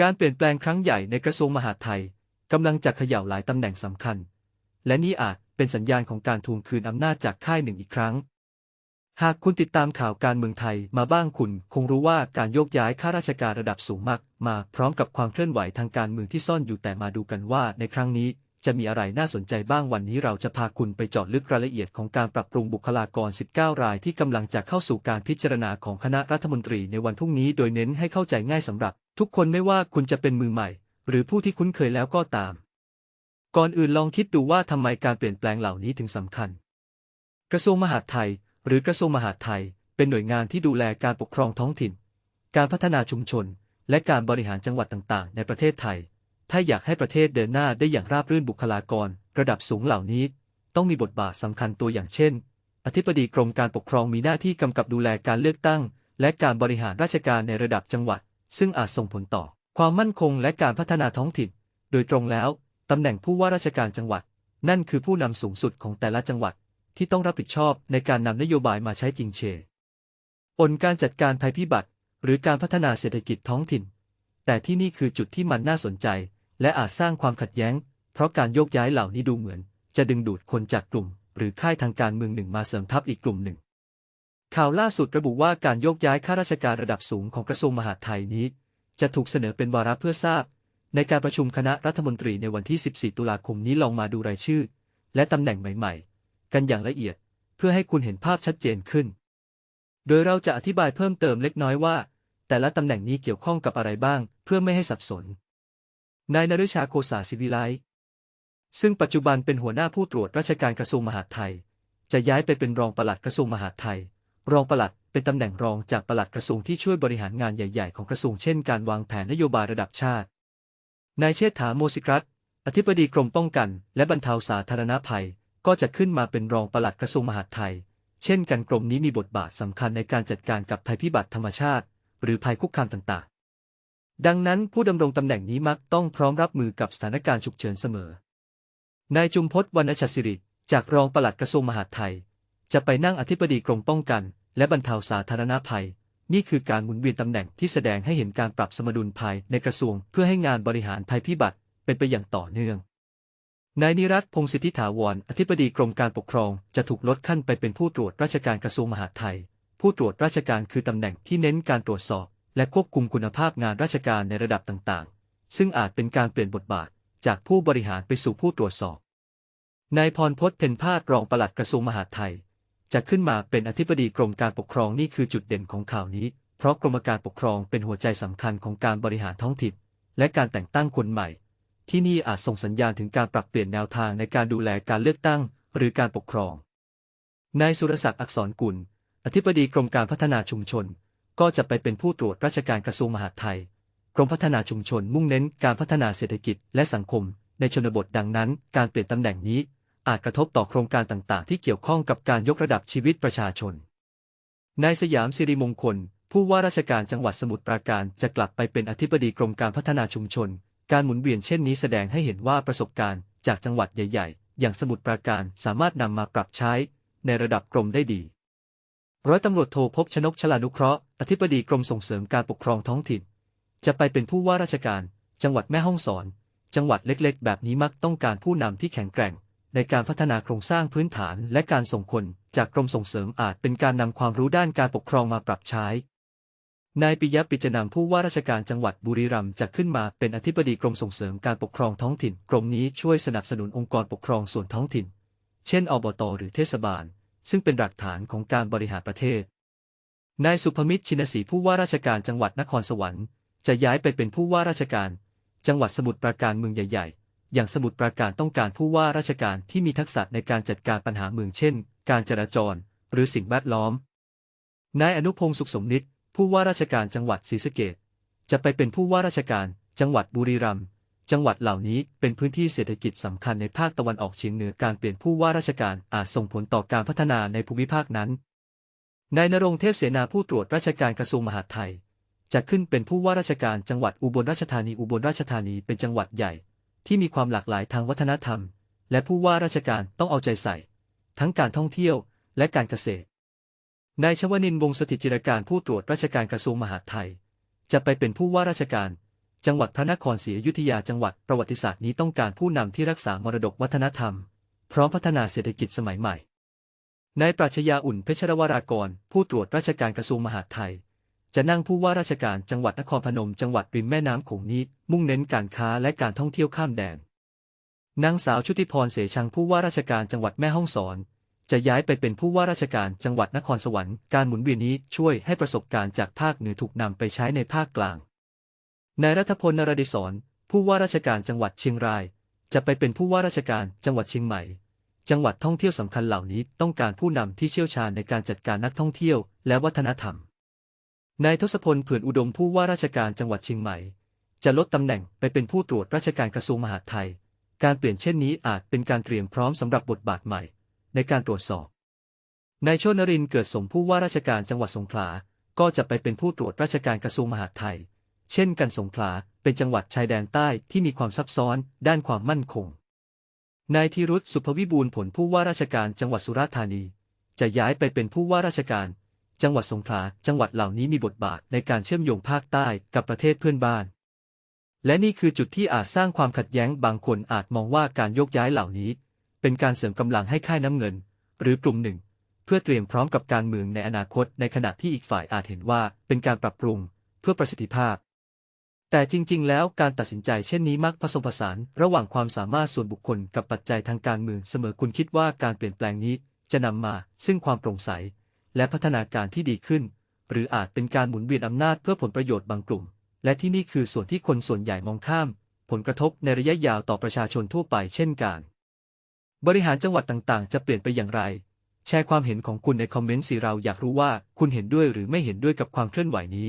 การเปลี่ยนแปลงครั้งใหญ่ในกระทรวงมหาดไทยกำลังจะเขย่าหลายตำแหน่งสำคัญ และนี่อาจเป็นสัญญาณของการทวงคืนอำนาจจากค่ายหนึ่งอีกครั้ง หากคุณติดตามข่าวการเมืองไทยมาบ้างคุณ คงรู้ว่าการโยกย้ายข้าราชการระดับสูงมาก มาพร้อมกับความเคลื่อนไหวทางการเมืองที่ซ่อนอยู่แต่มาดูกันว่าในครั้งนี้ จะมีอะไรน่าสนใจบ้างวันนี้เราจะพาคุณไปเจาะลึกรายละเอียดของการปรับปรุงบุคลากร 19 รายที่กำลังจะเข้าสู่การพิจารณาของคณะรัฐมนตรีในวันพรุ่งนี้โดยเน้นให้เข้าใจง่ายสำหรับ ทุกคนไม่ว่าคุณจะเป็นมือใหม่ หรือผู้ที่คุ้นเคยแล้วก็ตาม ก่อนอื่นลองคิดดูว่าทำไมการเปลี่ยนแปลงเหล่านี้ถึงสำคัญ กระทรวงมหาดไทย หรือกระทรวงมหาดไทย เป็นหน่วยงานที่ดูแลการปกครองท้องถิ่น การพัฒนาชุมชน และการบริหารจังหวัดต่าง ๆ ในประเทศไทย ถ้าอยากให้ประเทศเดินหน้าได้อย่างราบรื่นบุคลากร ระดับสูงเหล่านี้ ต้องมีบทบาทสำคัญตัวอย่างเช่น อธิบดีกรมการปกครองมีหน้าที่กำกับดูแลการเลือกตั้ง และการบริหารราชการในระดับจังหวัด ซึ่งอาจส่งผลต่อ ความมั่นคงและการพัฒนาท้องถิ่น โดยตรงแล้วตำแหน่งผู้ว่าราชการจังหวัด นั่นคือผู้นำสูงสุดของแต่ละจังหวัด ที่ต้องรับผิดชอบในการนำนโยบายมาใช้จริงเชอนการจัดการภัยพิบัติ หรือการพัฒนาเศรษฐกิจท้องถิ่น แต่ที่นี่คือจุดที่มันน่าสนใจ และอาจสร้างความขัดแย้ง เพราะการโยกย้ายเหล่านี้ดูเหมือน จะดึงดูดคนจากกลุ่ม หรือค่ายทางการเมืองหนึ่งมาเสริมทัพอีกกลุ่มหนึ่ง ข่าวล่าสุดระบุว่าการโยกย้ายข้าราชการระดับสูงของกระทรวงมหาดไทยนี้ จะถูกเสนอเป็นวาระเพื่อทราบ ในการประชุมคณะรัฐมนตรีในวันที่ 14 ตุลาคมนี้ลองมาดูรายชื่อ และตำแหน่งใหม่ ๆ กันอย่างละเอียด เพื่อให้คุณเห็นภาพชัดเจนขึ้น โดยเราจะอธิบายเพิ่มเติมเล็กน้อยว่า แต่ละตำแหน่งนี้เกี่ยวข้องกับอะไรบ้าง เพื่อไม่ให้สับสน นายนฤชาโคสาศิวิไลซึ่งปัจจุบันเป็นหัวหน้าผู้ตรวจราชการกระทรวงมหาดไทย จะย้ายไปเป็นรองปลัดกระทรวงมหาดไทย รองปลัดเป็นตำแหน่งรองจากปลัดกระทรวงที่ช่วยบริหารงานใหญ่ ๆ ของกระทรวงเช่นการวางแผนนโยบายระดับชาติ นายเชษฐาโมสิกรัตอธิบดีกรมป้องกัน และบรรเทาสาธารณภัย ก็จะขึ้นมาเป็นรองปลัดกระทรวงมหาดไทย เช่นกันกรมนี้มีบทบาทสำคัญในการจัดการกับภัยพิบัติธรรมชาติ หรือภัยคุกคามต่างๆ ดังนั้นผู้ดำรงตำแหน่งนี้มักต้องพร้อมรับมือกับสถานการณ์ฉุกเฉินเสมอ นายจุมพศวรรณชศิริ จากรองปลัดกระทรวงมหาดไทย จะไปนั่งอธิบดีกรมป้องกัน และบรรเทาสาธารณภัย นี่คือการหมุนเวียนตำแหน่งที่แสดงให้เห็นการปรับสมดุลภายในกระทรวง เพื่อให้งานบริหารภัยพิบัติเป็นไปอย่างต่อเนื่อง นายนิรัตพงศิทธิถาวร อธิบดีกรมการปกครอง จะถูกลดขั้นไปเป็นผู้ตรวจราชการกระทรวงมหาดไทย ผู้ตรวจราชการคือตำแหน่งที่เน้นการตรวจสอบ และควบคุมคุณภาพงานราชการในระดับต่างๆ ซึ่งอาจเป็นการเปลี่ยนบทบาทจากผู้บริหารไปสู่ผู้ตรวจสอบ นายพรพจน์เพ็ญพาดรองปลัดกระทรวงมหาดไทย จะขึ้นมาเป็นอธิบดีกรมการปกครองนี่คือจุดเด่นของข่าวนี้ เพราะกรมการปกครองเป็นหัวใจสำคัญของการบริหารท้องถิ่น และการแต่งตั้งคนใหม่ ที่นี่อาจส่งสัญญาณถึงการปรับเปลี่ยนแนวทางในการดูแลการเลือกตั้ง หรือการปกครอง นายสุรศักดิ์อักษรกุล อธิบดีกรมการพัฒนาชุมชน ก็จะไปเป็นผู้ตรวจราชการกระทรวงมหาดไทย กรมพัฒนาชุมชนมุ่งเน้นการพัฒนาเศรษฐกิจและสังคม ในชนบทดังนั้น การเปลี่ยนตำแหน่งนี้ อาจกระทบต่อโครงการต่างๆ ที่เกี่ยวข้องกับการยกระดับชีวิตประชาชน นายสยามสิริมงคล ผู้ว่าราชการจังหวัดสมุทรปราการจะกลับไปเป็นอธิบดีกรมการพัฒนาชุมชน การหมุนเวียนเช่นนี้แสดงให้เห็นว่าประสบการณ์จากจังหวัดใหญ่ ๆ อย่างสมุทรปราการสามารถนำมาปรับใช้ในระดับกรมได้ดี ร้อยตำรวจโทพบชนกชลานุเคราะห์ อธิบดีกรมส่งเสริมการปกครองท้องถิ่น จะไปเป็นผู้ว่าราชการ จังหวัดแม่ฮ่องสอน จังหวัดเล็กๆ แบบนี้มักต้องการผู้นำที่แข็งแกร่ง ในการพัฒนาโครงสร้างพื้นฐานและการส่งคน จากกรมส่งเสริมอาจเป็นการนำความรู้ด้านการปกครองมาปรับใช้ นายปิยะปิจนามผู้ว่าราชการจังหวัดบุรีรัมย์จะขึ้นมาเป็นอธิบดีกรมส่งเสริมการปกครองท้องถิ่น กรมนี้ช่วยสนับสนุนองค์กรปกครองส่วนท้องถิ่น เช่น อบต หรือเทศบาล ซึ่งเป็นหลักฐานของการบริหารประเทศ นายสุภมิตรชินศรีผู้ว่าราชการจังหวัดนครสวรรค์จะย้ายไปเป็นผู้ว่าราชการ จังหวัดสมุทรปราการเมืองใหญ่ๆ อย่างสมุทรปราการต้องการผู้ว่าราชการที่มีทักษะในการจัดการปัญหาเมืองเช่น การจราจร หรือสิ่งแวดล้อม นายอนุพงศ์สุขสมนิตผู้ว่าราชการจังหวัดศรีสะเกษจะไปเป็นผู้ว่าราชการจังหวัดบุรีรัมย์ จังหวัดเหล่านี้เป็นพื้นที่เศรษฐกิจสำคัญในภาคตะวันออกเฉียงเหนือการเปลี่ยนผู้ว่าราชการอาจส่งผลต่อการพัฒนาในภูมิภาคนั้น นายนรงเทพเสนาผู้ตรวจราชการกระทรวงมหาดไทย จะขึ้นเป็นผู้ว่าราชการจังหวัดอุบลราชธานีอุบลราชธานีเป็นจังหวัดใหญ่ ที่มีความหลากหลายทางวัฒนธรรม และผู้ว่าราชการต้องเอาใจใส่ ทั้งการท่องเที่ยวและการเกษตรนายชวนินวงสถิตจิรการผู้ตรวจราชการกระทรวงมหาดไทย จะไปเป็นผู้ว่าราชการ จังหวัดพระนครศรีอยุธยาจังหวัดประวัติศาสตร์นี้ต้องการผู้นำที่รักษามรดกวัฒนธรรม พร้อมพัฒนาเศรษฐกิจสมัยใหม่นายปรัชญาอุ่นเพชรวรากร ผู้ตรวจราชการกระทรวงมหาดไทย จะนั่งผู้ว่าราชการจังหวัดนครพนม จังหวัดริมแม่น้ำโขงนี้ มุ่งเน้นการค้าและการท่องเที่ยวข้ามแดนนางสาวชุติพรเสชังผู้ว่าราชการจังหวัดแม่ฮ่องสอน จะย้ายไปเป็นผู้ว่าราชการจังหวัดนครสวรรค์การหมุนเวียนนี้ช่วยให้ประสบการณ์จากภาคเหนือถูกนำไปใช้ในภาคกลาง นายรัฐพลนรดิศรผู้ว่าราชการจังหวัดเชียงราย จะไปเป็นผู้ว่าราชการจังหวัดเชียงใหม่ จังหวัดท่องเที่ยวสำคัญเหล่านี้ต้องการผู้นำที่เชี่ยวชาญในการจัดการนักท่องเที่ยวและวัฒนธรรม นายทศพลเผื่อนอุดมผู้ว่าราชการจังหวัดเชียงใหม่ จะลดตำแหน่งไปเป็นผู้ตรวจราชการกระทรวงมหาดไทย การเปลี่ยนเช่นนี้อาจเป็นการเตรียมพร้อมสำหรับบทบาทใหม่ ในการตรวจสอบ นายชนรินเกิดสมผู้ว่าราชการจังหวัดสงขลา ก็จะไปเป็นผู้ตรวจราชการกระทรวงมหาดไทย เช่นกันสงขลาเป็นจังหวัดชายแดนใต้ที่มีความซับซ้อนด้านความมั่นคง นายธีรุธสุภวิบูลผลผู้ว่าราชการจังหวัดสุราษฎร์ธานี จะย้ายไปเป็นผู้ว่าราชการ จังหวัดสงขลาจังหวัดเหล่านี้มีบทบาทในการเชื่อมโยงภาคใต้กับประเทศเพื่อนบ้าน และนี่คือจุดที่อาจสร้างความขัดแย้งบางคนอาจมองว่าการโยกย้ายเหล่านี้ เป็นการเสริมกำลังให้ค่ายน้ำเงิน หรือกลุ่มหนึ่ง เพื่อเตรียมพร้อมกับการเมืองในอนาคตในขณะที่อีกฝ่ายอาจเห็นว่าเป็นการปรับปรุง เพื่อประสิทธิภาพ แต่จริง ๆ แล้วการตัดสินใจเช่นนี้มักผสมผสานระหว่างความสามารถส่วนบุคคลกับปัจจัยทางการเมืองเสมอคุณคิดว่าการเปลี่ยนแปลงนี้จะนำมาซึ่งความโปร่งใส และพัฒนาการที่ดีขึ้น หรืออาจเป็นการหมุนเวียนอำนาจเพื่อผลประโยชน์บางกลุ่ม และที่นี่คือส่วนที่คนส่วนใหญ่มองข้าม ผลกระทบในระยะยาวต่อประชาชนทั่วไปเช่นกัน บริหารจังหวัดต่างๆ จะเปลี่ยนไปอย่างไร แชร์ความเห็นของคุณในคอมเมนต์สิเราอยากรู้ว่าคุณเห็นด้วยหรือไม่เห็นด้วยกับความเคลื่อนไหวนี้